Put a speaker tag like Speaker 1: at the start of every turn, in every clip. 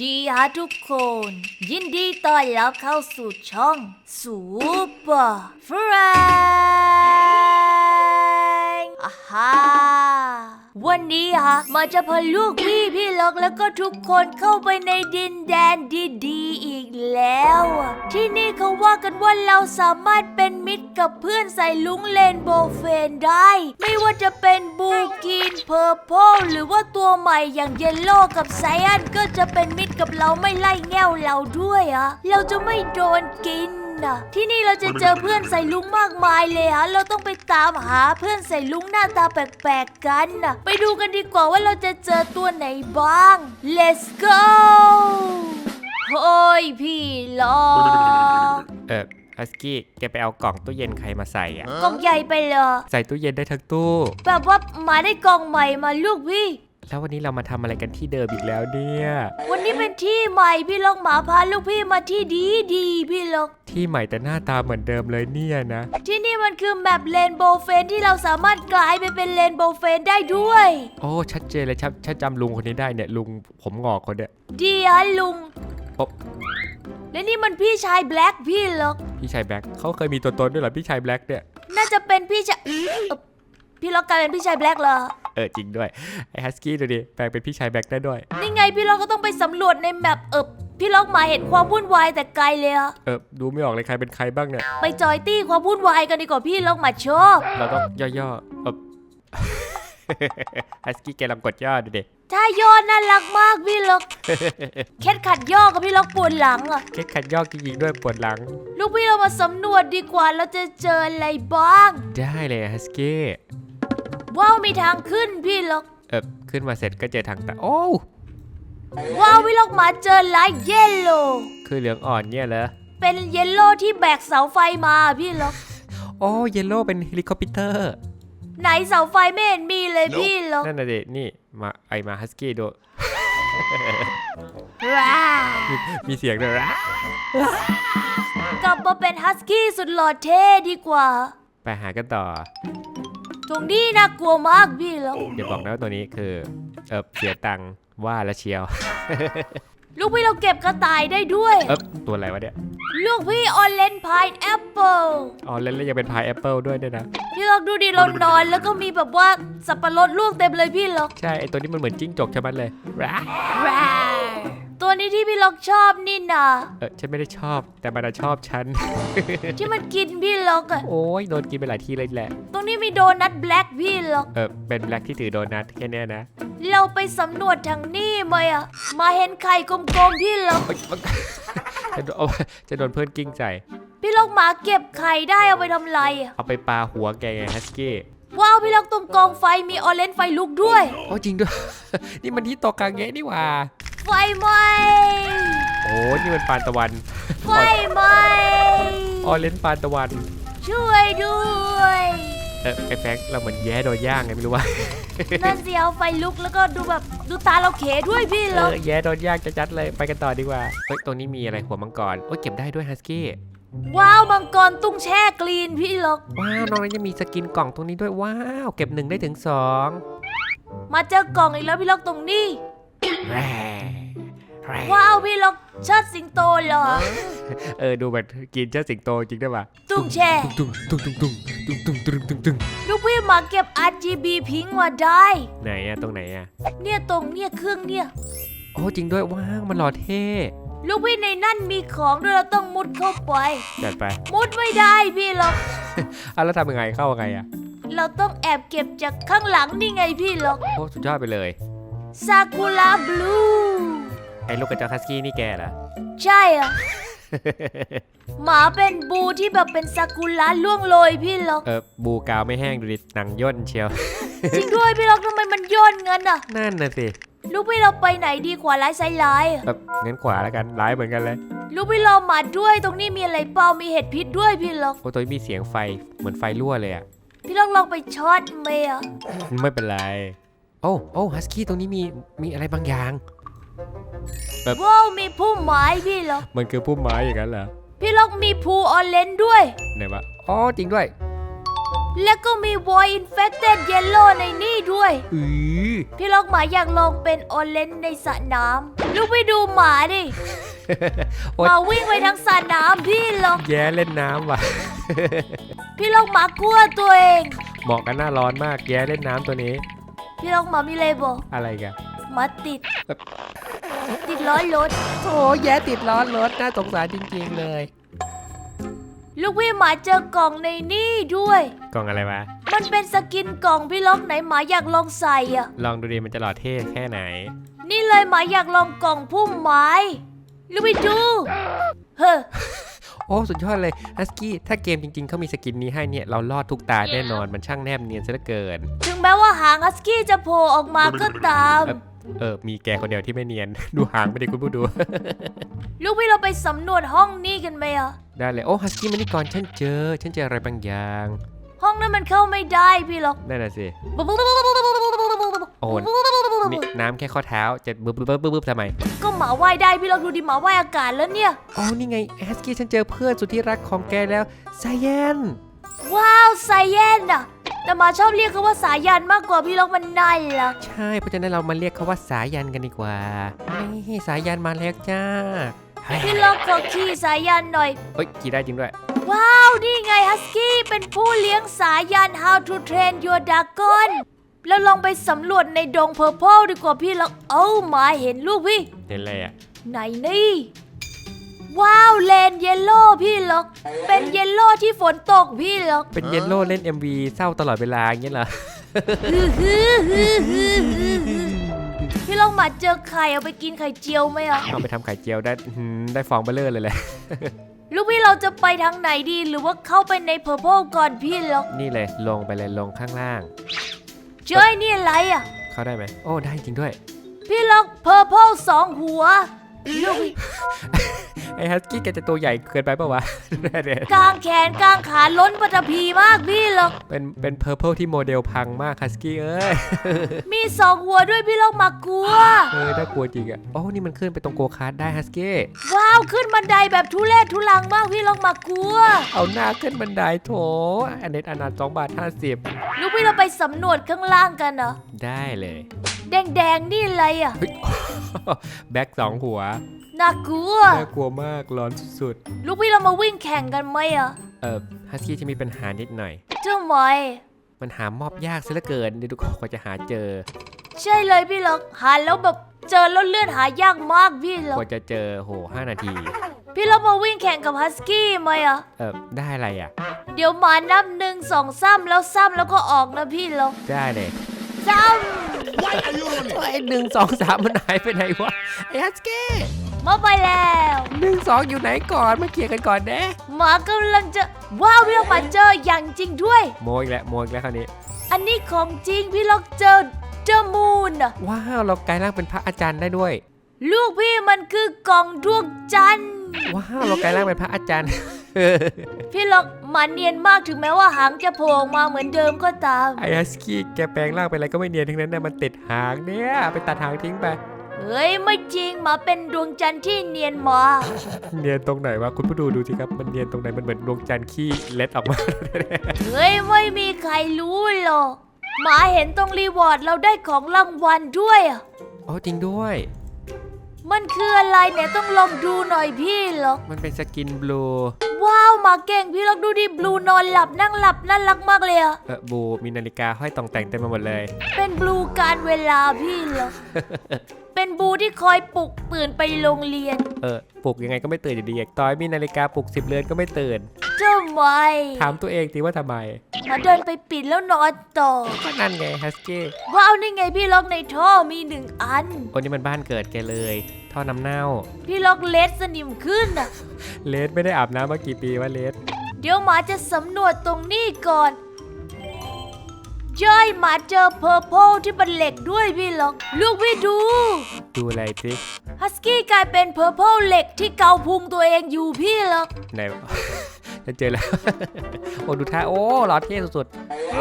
Speaker 1: ดีฮะทุกคน ยินดีต้อนรับเข้าสู่ช่องสูเปอร์ฟรนอ่าฮะ วันนี้ฮะมาจะพาลูกพี่พี่ล็อกแล้วก็ทุกคนเข้าไปในดินแดนดีๆอีกแล้ว ที่นี่เขาว่ากันว่าเราสามารถเป็นมิตรกับเพื่อนใส่ลุงเลนโบเฟนได้ ไม่ว่าจะเป็นบูกินเพอร์เพลหรือว่าตัวใหม่อย่างเยลโล่กับไซอันก็จะเป็นมิตรกับเราไม่ไล่แง่วเราด้วยอะเราจะไม่โดนกิน นะ ที่นี่เราจะเจอเพื่อนใส่ลุงมากมายเลยฮะ เราต้องไปตามหาเพื่อนใส่ลุงหน้าตาแปลกๆกันนะไปดูกันดีกว่าว่าเราจะเจอตัวไหนบ้าง let's go โอ้ยพี่ลอง
Speaker 2: เออฮัสกี้แกไปเอากล่องตู้เย็นใครมาใส่อะ
Speaker 1: กล่องใหญ่ไปเลย
Speaker 2: ใส่ตู้เย็นได้ทั้งตู้
Speaker 1: แบบว่ามาได้กล่องใหม่มาลูกพี่
Speaker 2: แล้ววันนี้เรามาทำอะไรกันที่เดิมอีกแล้วเนี่ย
Speaker 1: วันนี้เป็นที่ใหม่พี่ลองหมาพาลูกพี่มาที่ดีดีๆพี่ลอง
Speaker 2: ที่ใหม่แต่หน้าตาเหมือนเดิมเลยเนี่ยนะ
Speaker 1: ที่นี่มันคือแมปเลนโบว์เฟนที่เราสามารถกลายไปเป็นเลนโบว์เฟนได้ด้วย
Speaker 2: โอ้ ชัดเจนเลยชัดชัดจำลุงคนนี้ได้เนี่ยลุงผมงอกคนเนี่ย
Speaker 1: ดีอะลุง
Speaker 2: โอ๊ะ
Speaker 1: และนี่มันพี่ชายแบล็กพี่ลอง
Speaker 2: พี่ชายแบล็คเขาเคยมีตัวตนด้วยเหรอพี่ชายแบล็คเนี่ย
Speaker 1: น่าจะเป็นพี่ชายเอ่อพี่ล็อกกลายเป็นพี่ชายแบล็กเหรอ
Speaker 2: เออจริงด้วย ไอ้ฮัสกี้ดูดิ แปลงเป็นพี่ชายแบล็คได้ด้วย
Speaker 1: นี่ไงพี่ล็อกก็ต้องไปสำรวจในแมปเออพี่ล็อกมาเห็นความวุ่นวายแต่ไกลเลยอะ
Speaker 2: เออดูไม่ออกเลยใครเป็นใครบ้างเนี่ย
Speaker 1: ไปจอยตี้ความวุ่นวายกันดีกว่าพี่ล็อกมาชอบ
Speaker 2: เราต้องย่อๆเออ ฮัสกี้แกลองกดย่อดูดิ
Speaker 1: ถ้าย่อน่ารักมากพี่ล็อกเคล็ดขัดย่อกับพี่ล็อกปวดหลังอะ
Speaker 2: แค่คันย่อจริงๆด้วยปวดหลัง
Speaker 1: ลูกพี่เรามาสำรวจดีกว่าเราจะเจออะไรบ้าง
Speaker 2: ได้เลยฮัสกี้
Speaker 1: ว้าวมีทางขึ้นพี่ล็อก
Speaker 2: เออขึ้นมาเสร็จก็เจอทางตาโอ้
Speaker 1: ว้าวพี่ล็อกมาเจอไลท์เยลโล
Speaker 2: คือเหลืองอ่อนเนี่ยเหรอ
Speaker 1: เป็นเยลโล่ที่แบกเสาไฟมาพี่ล็อก
Speaker 2: โอ้เยลโล่เป็นเฮลิคอปเตอร์
Speaker 1: ไหนเสาไฟไม่เห็นมีเลยพี่ล็อก
Speaker 2: นั่นน่ะดินี่มาไอมาฮัสกี้ดู
Speaker 1: ว้าว
Speaker 2: มีเสียงด้วยนะ
Speaker 1: กลับมาเป็นฮัสกี้สุดหล่อเท่ดีกว่า
Speaker 2: ไปหากันต่อ
Speaker 1: ตรงนี้น่ากลัวมากพี่ล็อก
Speaker 2: เดี๋ยวบอกนะว่าตัวนี้คือเออเสียตังค์ว่าแล้วเชียว
Speaker 1: ลูกพี่เราเก็บกระต่ายได้ด้วย
Speaker 2: เออตัวอะไรวะเนี่ย
Speaker 1: ลูกพี่ออเรนพายแอปเปิล
Speaker 2: อ๋อแล้วแล้วยังเป็นพายแอปเปิลด้วยเนี่ยนะ
Speaker 1: พี่ล็อกดูดิเรานอนแล้วก็มีแบบว่าสับปะรดลูกเต็มเลยพี่ล็อก
Speaker 2: ใช่ไอตัวนี้มันเหมือนจิ้งจกใช่ไหมเลยร้า
Speaker 1: ตัวนี้ที่พี่ล็อกชอบนี่นะ
Speaker 2: เออฉันไม่ได้ชอบแต่มันอะชอบฉัน
Speaker 1: ที่มันกินพี่ล็อกอะ
Speaker 2: โอ้ยโดนกินไปหลายทีเลยแหละ
Speaker 1: ตรงนี้มีโดนัทแบล็กพี่ล็อก
Speaker 2: เออเป็นแบล็กที่ถือโดนัทแค่เนี้ยนะ
Speaker 1: เราไปสำรวจทางนี้มาอะมาเห็นไข่กลมๆพี่ล็อก
Speaker 2: เอ้ยจะโดนเอาจะโดนเพื่อนกิ้งใส่
Speaker 1: พี่ล็อกหมาเก็บไข่ได้เอาไปทำไรอะ
Speaker 2: เอาไปปาหัวแกไงฮัสกี้
Speaker 1: ว้าวพี่ล็อกตรงกองไฟมีออเรนไฟลุกด้วย
Speaker 2: โอ้จริงด้วย นี่มันที่โตกางเงะนี่หว่า
Speaker 1: ไฟไหม้
Speaker 2: โอ้นี่มันปานตะวัน
Speaker 1: ไฟไหม้
Speaker 2: ออเลนปานตะวัน
Speaker 1: ช่วยด้วย
Speaker 2: เออไอแฟงเราเหมือนแย่โดนย่างไงไม่รู้ว่า
Speaker 1: นั่นสิเอาไฟลุกแล้วก็ดูแบบดูตาเราเขด้วยพี่
Speaker 2: เอ
Speaker 1: ล็อก
Speaker 2: อแย่โดนย่างจะจัดเลยไปกันต่อดีกว่าเฮ้ยตรงนี้มีอะไรหัวมังกรโอ้ยเก็บได้ด้วยฮัสกี้
Speaker 1: ว้าวมังกรตุ้งแช่กรีนพี่ล็อก
Speaker 2: ว้าวนอกนั้นยังมีสกินกล่องตรงนี้ด้วยว้าว เก็บหนึ่งได้ถึงสอง
Speaker 1: มาเจอกล่องอีกแล้วพี่ล็อกตรงนี้
Speaker 2: แร่แร่
Speaker 1: ว้าวพี่ล็อกเชิดสิงโตเหรอ
Speaker 2: เออดูแบบกินเจ้าสิงโตจริงด้วยว่ะ
Speaker 1: ตุ้งแช่
Speaker 2: ตุ้งตุ้งตุ้งตุ้งตุ้งตุ้งตุ้งตุ้งตุ้งตุ้ง
Speaker 1: ลูกพี่มาเก็บ RGB พิงค์มาได้
Speaker 2: ไหนอะตรงไหนอะ
Speaker 1: เนี่ยตรงเนี่ยเครื่องเนี่ย
Speaker 2: โอ้จริงด้วยว้าวมันหล่อเท่
Speaker 1: ลูกพี่ในนั่นมีของด้วยเราต้องมุดเข้าไป
Speaker 2: จัดไป
Speaker 1: มุดไม่ได้พี่ล็อก
Speaker 2: อะแล้วทำยังไงเข้ายังไงอะ
Speaker 1: เราต้องแอบเก็บจากข้างหลังนี่ไงพี่ล็อก
Speaker 2: โอ้สุดยอดไปเลย
Speaker 1: ซากุระบลู
Speaker 2: ไอ้ลูกกระจอกฮัสกี้นี่แกเหรอ
Speaker 1: ใช่อะ หมาเป็นบูที่แบบเป็นซากุระล่วงโรยพี่ล็อก
Speaker 2: เออบูกาวไม่แห้งดูดิหนังย่นเชียว
Speaker 1: จริงด้วยพี่ล็อกทำไมมันย่นงั้นอะ
Speaker 2: นั่นน่ะสิ
Speaker 1: ลูกพี่เราไปไหนดีกว่าร้ายไซร้ายอะ
Speaker 2: แบบงั้นขวาแล้วกันร้ายเหมือนกันเลย
Speaker 1: ลูกพี่เรามาด้วยตรงนี้มีอะไรเปล่ามีเห็ดพิษด้วยพี่ล็อก
Speaker 2: โอ้ตัวนี้มีเสียงไฟเหมือนไฟรั่วเลยอะ
Speaker 1: พี่ล็อกลองไปช็อตไหมอะ
Speaker 2: ไม่เป็นไร โอ้โอ้ฮัสกี้ตรงนี้มีมีอะไรบางอย่าง
Speaker 1: ว้าวมีผู้ไม้พี่ล็อก
Speaker 2: มันคือพุ่มไม้อย่างนั้นเหรอ
Speaker 1: พี่ล็อกมีภูออเรนจ์ด้วย
Speaker 2: ไหนวะอ๋อจริงด้วย
Speaker 1: แล้วก็มีวอยอินเฟ t เต็ดเยลโล่ในนี่ด้วย
Speaker 2: อือ
Speaker 1: พี่ล็อกหมาอยากลองเป็นออเรนจ์ในสระน้ำลูกไปดูหมาดิ
Speaker 2: โอ๊ย
Speaker 1: หมาวิ่งไปทางสระน้ำพี่ล็อก
Speaker 2: แย่เล่นน้ำว่ะ
Speaker 1: พี่ล็อกหมากลัวตัวเอง
Speaker 2: เหมาะกันหน้าร้อนมากแย่เล่นน้ำตัวนี้
Speaker 1: พี่ล็อกหมามีอะไรบอก
Speaker 2: อะไรกัน
Speaker 1: หมาติด ติดล้อรถ
Speaker 2: โอ้แย่ติดร้อนรถน่าสงสารจริงๆเลย
Speaker 1: ลูกพี่หมาเจอกล่องในนี่ด้วย
Speaker 2: กล่องอะไรวะ
Speaker 1: มันเป็นสกินกล่องพี่ล็อกไหนหมาอยากลองใส่อะ
Speaker 2: ลองดูดิมันจะหล่อเท่แค่ไหน
Speaker 1: นี่เลยหมาอยากลองกล่องพุ่มไม้ ลูกพี่ดู เฮ้อ
Speaker 2: โอ้สุดยอดเลยฮัสกี้ถ้าเกมจริงๆเขามีสกินนี้ให้เนี่ยเรารอดทุกตาแน่นอนมันช่างแนบเนียนซะเหลือเกิน
Speaker 1: ถึงแม้ว่าหางฮัสกี้จะโผล่ออกมาก็ตาม
Speaker 2: เออมีแกคนเดียวที่ไม่เนียน ดูหางไม่ได้คุณผู้ดู
Speaker 1: ลูกพี่เราไปสำรวจห้องนี้กันไหมอะ
Speaker 2: ได้เลยโอ้ฮัสกี้มานี่ก่อนฉันเจอ ฉันเจออะไรบางอย่าง
Speaker 1: ห้องนั้นมันเข้าไม่ได้พี่ล็อก
Speaker 2: นั่นน่ะสิโอ้นี่น้ำแค่ข้อเท้าจะบึ๊บบึ๊บบึ๊บบึ๊บทำไม
Speaker 1: ก็หมาว่ายได้พี่ล็อกดูดิหมาว่ายอากาศแล้วเนี่ย
Speaker 2: อ๋อนี่ไงฮัสกี้ฉันเจอเพื่อนสุดที่รักของแกแล้วไซแยน
Speaker 1: ว้าวไซเยนอะแต่หมาชอบเรียกเขาว่าสายันมากกว่าพี่ล็อกมันน่ารัก
Speaker 2: ใช่เพราะฉะนั้นเรามาเรียกเขาว่าสายันกันดีกว่านี่สายันมาแล้วจ้าเฮ้ย
Speaker 1: พี่ล็อกขอขี่สายันหน่อย
Speaker 2: เอ้ยขี่ได้จริงด้วย
Speaker 1: ว้าว นี่ไงฮัสกี้เป็นผู้เลี้ยงสายัน How to Train Your Dragon แล้วลองไปสำรวจในดงเพอร์เพลดีกว่าพี่ล็อกเอ้าหมาเห็นลูกพี่
Speaker 2: เห็นอะไรอะ
Speaker 1: ไหนนี่ ว้าวเลนเยลโล่พี่ล็อก เป็นเยลโล่ที่ฝนตกพี่ล็อก
Speaker 2: เป็นเยลโล่เล่น MV เศร้าตลอดเวลาอย่างเงี้ยเหรอ
Speaker 1: พี่ล็อกหมาเจอไข่เอาไปกินไข่เจียวไหมอะ
Speaker 2: เอาไปทำไข่เจียวได้อื้อหือได้ฟองเบลเลอร์เลยแหละ
Speaker 1: ลูกพี่เราจะไปทางไหนดีหรือว่าเข้าไปในเพอร์เพลก่อนพี่ล็อก
Speaker 2: นี่เลยลงไปเลยลงข้างล่าง
Speaker 1: เจ้ยนี่อะไรอะ
Speaker 2: เข้าได้ไหมโอ้ได้จริงด้วย
Speaker 1: พี่ล็อกเพอร์เพลสองหัวลูกพี่
Speaker 2: ไอ้ฮัสกี้แกจะตัวใหญ่เกินไปปะวะเนี่ย
Speaker 1: กางแขนกางขาล้นปฐพีมากพี่ล็อก
Speaker 2: เป็นเป็นเพอร์เพลที่โมเดลพังมากฮัสกี้เอ้ย
Speaker 1: มีสองหัวด้วยพี่ล็อกมากลัว
Speaker 2: เออน่ากลัวจริงอะโอ้นี่มันขึ้นไปตรงโกคาร์ดได้ฮัสกี้
Speaker 1: ว้าวขึ้นบันไดแบบทุเรศทุลังมากพี่ล็อกมากลัว
Speaker 2: เอาหน้าขึ้นบันไดโถอันเน็ตอนาสองบาทห้าสิบ
Speaker 1: ลูกพี่เราไปสำรวจข้างล่างกันเหรอ
Speaker 2: ได้เลย
Speaker 1: แดงๆนี่อะไรอะ
Speaker 2: เฮ้ยแบ็คสองหัว
Speaker 1: น่ากลัว
Speaker 2: น่ากลัวมากร้อนสุด
Speaker 1: ลูกพี่เรามาวิ่งแข่งกันไหมอะ
Speaker 2: ๆเออฮัสกี้จะมีปัญหานิดหน่อย
Speaker 1: เจ้าหมอย
Speaker 2: มันหามอบยากซะเหลือเกินเดี๋ยวดูกว่าจะหาเจอ
Speaker 1: ใช่เลยพี่ล็อก หาแล้วแบบเจอแล้วเลื่อนหายากมากพี่ล็อก
Speaker 2: กว่าจะเจอโหห้านาที
Speaker 1: พี่ล็อกมาวิ่งแข่งกับฮัสกี้ไหมอะ
Speaker 2: เออได้อะไรอะ
Speaker 1: เดี๋ยวหมานับหนึ่งสองซ้ำแล้วซ้ำแล้วก็ออกนะพี่ล็อก
Speaker 2: ได้เลย
Speaker 1: ซ้
Speaker 3: Why are you running?
Speaker 2: ไอ้หนึ่งสองสามมันหายไปไหนวะไอ้ฮัสกี้ำ
Speaker 1: มาไปแล้ว
Speaker 2: หนึ่งสองอยู่ไหนก่อนมาเคลียร์กันก่อนนะ
Speaker 1: หมากำลังจะว้าวพี่ล็อกมาเจออย่างจริงด้วย
Speaker 2: โมอีกแล้วโมอีกแล้วคราวนี้
Speaker 1: อันนี้ของจริงพี่ล็อกเจอเจอมูนอะ
Speaker 2: ว้าวเรากลายร่างเป็นพระอาจารย์ได้ด้วย
Speaker 1: ลูกพี่มันคือกล่องดวงจันทร์
Speaker 2: ว้าวเรากลายร่างเป็นพระอาจารย์
Speaker 1: พี่ล็อกหมาเนียนมากถึงแม้ว่าหางจะโผล่ออกมาเหมือนเดิมก็ตาม
Speaker 2: ไอ้ฮัสกี้แกแปลงร่างเป็นอะไรก็ไม่เนียนทั้งนั้นนะมันติดหางเนี่ยไปตัดหางทิ้งไป
Speaker 1: เฮ้ย ไม่จริงหมาเป็นดวงจันทร์ที่เนียนมาก
Speaker 2: เนียนตรงไหนวะคุณผู้ดูดูสิครับมันเนียนตรงไหนมันเหมือนดวงจันทร์ขี้เล็ดออกมา
Speaker 1: เฮ้ย ไม่มีใครรู้หรอกหมาเห็นตรงรีวอร์ดเราได้ของรางวัลด้วยอะ
Speaker 2: อ๋อจริงด้วย
Speaker 1: มันคืออะไรเนี่ยต้องลองดูหน่อยพี่ล็อก
Speaker 2: มันเป็นสกินบลู
Speaker 1: ว้าวหมาเก่งพี่ล็อกดูดิบลูนอนหลับนั่งหลับน่ารักมากเลยอะ
Speaker 2: เออบูมีนาฬิกาห้อยตองแต่งเต็มไปหมดเลย
Speaker 1: เป็นบลูการเวลาพี่ล็อกเป็นบลูที่คอยปลุกตื่นไปโรงเรียน
Speaker 2: เออปลุกยังไงก็ไม่ตื่นอยู่ดีต่อยมีนาฬิกาปลุกสิบเรือนก็ไม่ตื่น
Speaker 1: เจ้าไม่
Speaker 2: ถามตัวเองสิว่าทำไม
Speaker 1: หมาเดินไปปิดแล้วนอนต่อ
Speaker 2: ก็นั่นไงฮัสกี้
Speaker 1: ว้าวนี่ไงพี่ล็อกในท่อมีหนึ่งอัน
Speaker 2: คนนี้มันบ้านเกิดแกเลย ท่อน้ำเน่า
Speaker 1: พี่ล็อกเลสสนิมขึ้นอะ
Speaker 2: เลสไม่ได้อาบน้ำมากี่ปีวะเลส
Speaker 1: เดี๋ยวหมาจะสำรวจตรงนี้ก่อนย่อยหมาเจอเพอร์เพลที่เป็นเหล็กด้วยพี่ล็อกลูกพี่ดู
Speaker 2: ดูอะไรสิ
Speaker 1: ฮัสกี้กลายเป็นเพอร์เพลเหล็กที่เกาพุงตัวเองอยู่พี่ล็อก
Speaker 2: ไหนวะ ฉันเจอแล้ว โอ้ดูท่า โอ้หล่อเท่สุด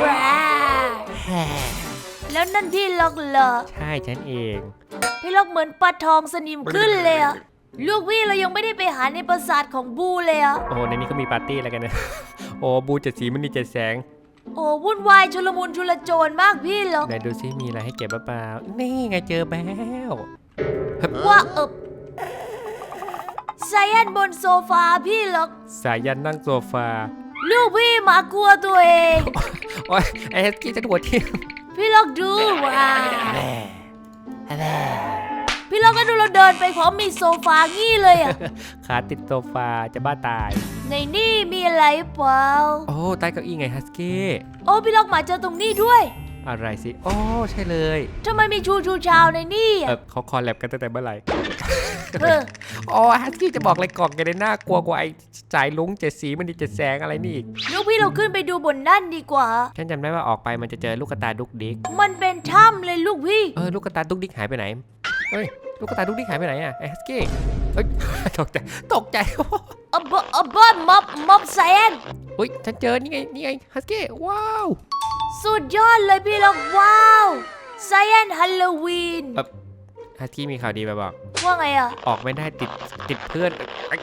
Speaker 1: ว้า
Speaker 2: ๆ
Speaker 1: แล้วนั่นพี่ล็อกเหรอ
Speaker 2: ใช่ฉันเอง
Speaker 1: พี่ล็อกเหมือนปลาทองสนิมขึ้นเลยอะลูกพี่เรายังไม่ได้ไปหาในปราสาทของบูเลยอะ
Speaker 2: โอ้ในนี้ก็มีปาร์ตี้อะไรกันเนี่ยโอ้บูเจ็ดสีมันนี่เจ็ดแสง
Speaker 1: โอ้วุ่นวายชุลมุนชุลโจรมากพี่ล็อก
Speaker 2: ไหนดูซิมีอะไรให้เก็บหรือเปล่า นี่ไงเจอแล้ว
Speaker 1: ว่าเอบ ไซแอนบนโซฟาพี่หรอก
Speaker 2: สายันนั่งโซฟา
Speaker 1: ลูกพี่หมากลัวตัวเอง
Speaker 2: โอ้ยไอ้ฮัสกี้จะหัวทิ่ม
Speaker 1: พี่ล็อกดูว้าวพี่ล็อกก็ดูเราเดินไปพร้อมมีโซฟางี้เลยอะ
Speaker 2: ขาติดโซฟาจะบ้าตาย
Speaker 1: ในนี่มีอะไรเปล่า
Speaker 2: โอ้ใต้เก้าอี้ไงฮัสกี้
Speaker 1: โอ้พี่ล็อกหมาเจอตรงนี้ด้วย
Speaker 2: อะไรสิโอ้ใช่เลย
Speaker 1: ทำไมมีชูชูชาวในนี่
Speaker 2: เอ
Speaker 1: อะ
Speaker 2: อเขาคอลแลบกันตั้งแต่เมื่อไหร่
Speaker 1: เออ
Speaker 2: โอ้ฮัสกี้จะบอกอะไรกล่องกันในหน้ากลัวกว่าไอ้สายลุงเจ็ดสีมันดีเจ็ดแสงอะไรนี่อีก
Speaker 1: ลูกพี่เราขึ้นไปดูบนนั่นดีกว่า
Speaker 2: ฉันจำได้ว่าออกไปมันจะเจอลูกกระตาดุกดิก
Speaker 1: มันเป็นถ้ำเลยลูกพี่
Speaker 2: เออลูกกระตาดุกดิกหายไปไหนเฮ้ยลูกกระตาดุกดิกหายไปไหนอะไอ้ฮัสกี้เฮ้ย ตกใจตกใจ
Speaker 1: อะบอะบอะม็อบม็อบไซแอน
Speaker 2: เฮ้ยฉันเจอนี่ไงนี่ไงฮัสกี้ว้าว
Speaker 1: สุดยอดเลยพี่ล็อกว้าวไซแอนฮัลโลวีน
Speaker 2: ฮัสกี้มีข่าวดีมาบอก
Speaker 1: ว่าไงอะ
Speaker 2: ออกไม่ได้ติดติดเพื่อนไอ้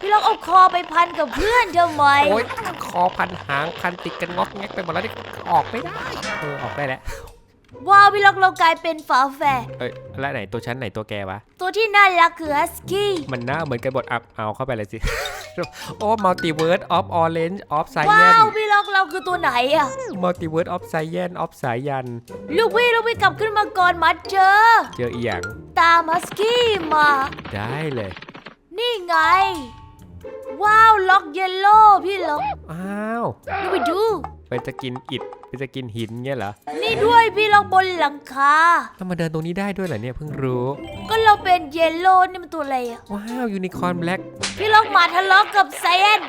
Speaker 1: พี่ล็อกเอาคอไปพันกับเพื่อนทำไม
Speaker 2: โอ้ยคอพันหางพันติดกันงอกแงกไปหมดแล้วนี่ออกไม่ได้เออออกได้แล้ว
Speaker 1: ว้าวพี่ล็อกเรากลายเป็นฝาแฝด
Speaker 2: เอ้ยแล้วไหนตัวฉันไหนตัวแกวะ
Speaker 1: ตัวที่น่ารักคือฮัสกี้
Speaker 2: มันหน้าเหมือนกันบทอัพเอาเข้าไปเลยสิ โอ้มัลติเวิร์ดออฟออเรนจ์ออฟไซแย
Speaker 1: ว้านวพี่ล็อกเราคือตัวไหนอะ
Speaker 2: มัลติเวิร์ดออฟไซแยนออฟสายยัน
Speaker 1: ลูกพี่ลูกพี่กลับขึ้นมาก่อนมาเจอ
Speaker 2: เจออีหยัง
Speaker 1: ตามฮัสกี้มา
Speaker 2: ได้เลย
Speaker 1: นี่ไง ว้าวล็อกเยลโล่พี่ล็อก
Speaker 2: อ้าว
Speaker 1: ลูกไปดู
Speaker 2: ไปจะกินอิฐไปจะกินหินเงี้ยเหรอ
Speaker 1: นี่ด้วยพี่เราบนหลังคา
Speaker 2: ต้องมาเดินตรงนี้ได้ด้วยเหรอเนี่ยเพิ่งรู้
Speaker 1: ก็เราเป็นเยลโล่นี่มันตัวอะไรอะ
Speaker 2: ว้าวยูนิคอร์นแบล็ก
Speaker 1: พี่เราหมาทะเลาะกับไซเอน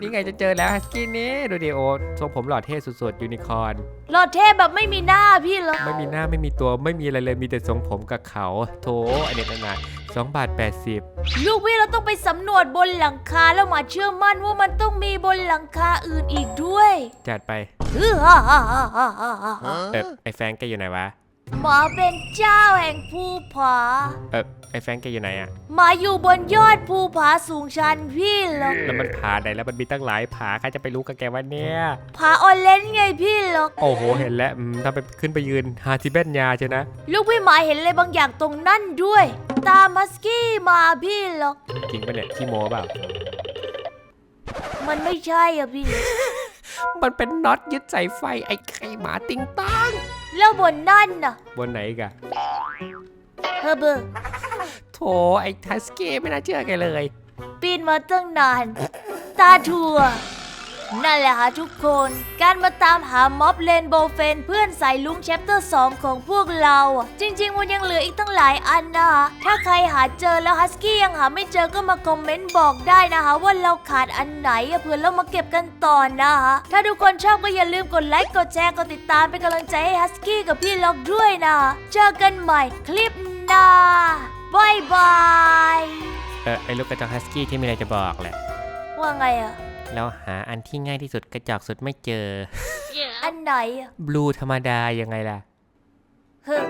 Speaker 2: นี่ไงจะเจอแล้วฮัสกี้นี้ดูดิโอทรงผมหล่อเท่สุดๆยูนิคอร์น
Speaker 1: หล่อเท่แบบไม่มีหน้าพี่เหรอ
Speaker 2: ไม่มีหน้าไม่มีตัวไม่มีอะไรเลยมีแต่ทรงผมกับเขาโถอันนี้ต่าง 2 บาท 80
Speaker 1: ลูกพี่เราต้องไปสำรวจบนหลังคาแล้วมาเชื่อมั่นว่ามันต้องมีบนหลังคาอื่นอีกด้วย
Speaker 2: จัดไป
Speaker 1: ออ
Speaker 2: เออไอแฟรงแกอยู่ไหนวะ
Speaker 1: หมอเป็นเจ้าแห่งภูผา
Speaker 2: เออ อแฟรงค์แกอยู่ไหนอะ
Speaker 1: หมาอยู่บนยอดภูผาสูงชันพี่ล็อก
Speaker 2: แล้วมันผาไหนแล้วมันมีตั้งหลายผาใครจะไปรู้กับแกวะเนี่ย
Speaker 1: ผาออเลนจ์ไงพี่ล็อก
Speaker 2: โอ้โหเห็นแล้วอืมถ้าไปขึ้นไปยืนฮาทิเบนยาเชียวนะ
Speaker 1: ลูกพี่หมาเห็นอะไรบางอย่างตรงนั่นด้วย ตามมัสกี้มาพี่ล็อก
Speaker 2: จริงปะเนี่ยขี้โมเปล่า
Speaker 1: มันไม่ใช่อะพี่
Speaker 2: มันเป็นน็อตยึดสายไฟไอ้ไข่หมาติงตัง
Speaker 1: แล้วบนนั่นน่ะ
Speaker 2: บนไหนอีกอะ
Speaker 1: เฮอร์เบอร์
Speaker 2: โถไอ้ทัสกี้ไม่น่าเชื่อแกเลย
Speaker 1: ปีนมาตั้งนาน ตาทัวนั่นแหละค่ะทุกคน การมาตามหาม็อบเลนโบเฟนเพื่อนสายลุงแชปเตอร์ 2 ของพวกเรา จริงๆมันยังเหลืออีกตั้งหลายอันนะคะถ้าใครหาเจอแล้วฮัสกี้ยังหาไม่เจอก็มาคอมเมนต์บอกได้นะคะ ว่าเราขาดอันไหนอะเผื่อเรามาเก็บกันต่อนะคะถ้าทุกคนชอบก็อย่าลืมกดไลค์กดแชร์กดติดตามเป็นกำลังใจให้ฮัสกี้กับพี่ล็อกด้วยนะะเจอกันใหม่คลิปหน้า บายบาย
Speaker 2: เออไอ้ลูกกระจอกฮัสกี้ที่มีอะไรจะบอกแหละ
Speaker 1: ว่าไงอะ
Speaker 2: เราหาอันที่ง่ายที่สุดกระจอกสุดไม่เจอ
Speaker 1: อันไหนอะ
Speaker 2: บลูธรรมดายังไงล่ะ
Speaker 1: เฮ้อ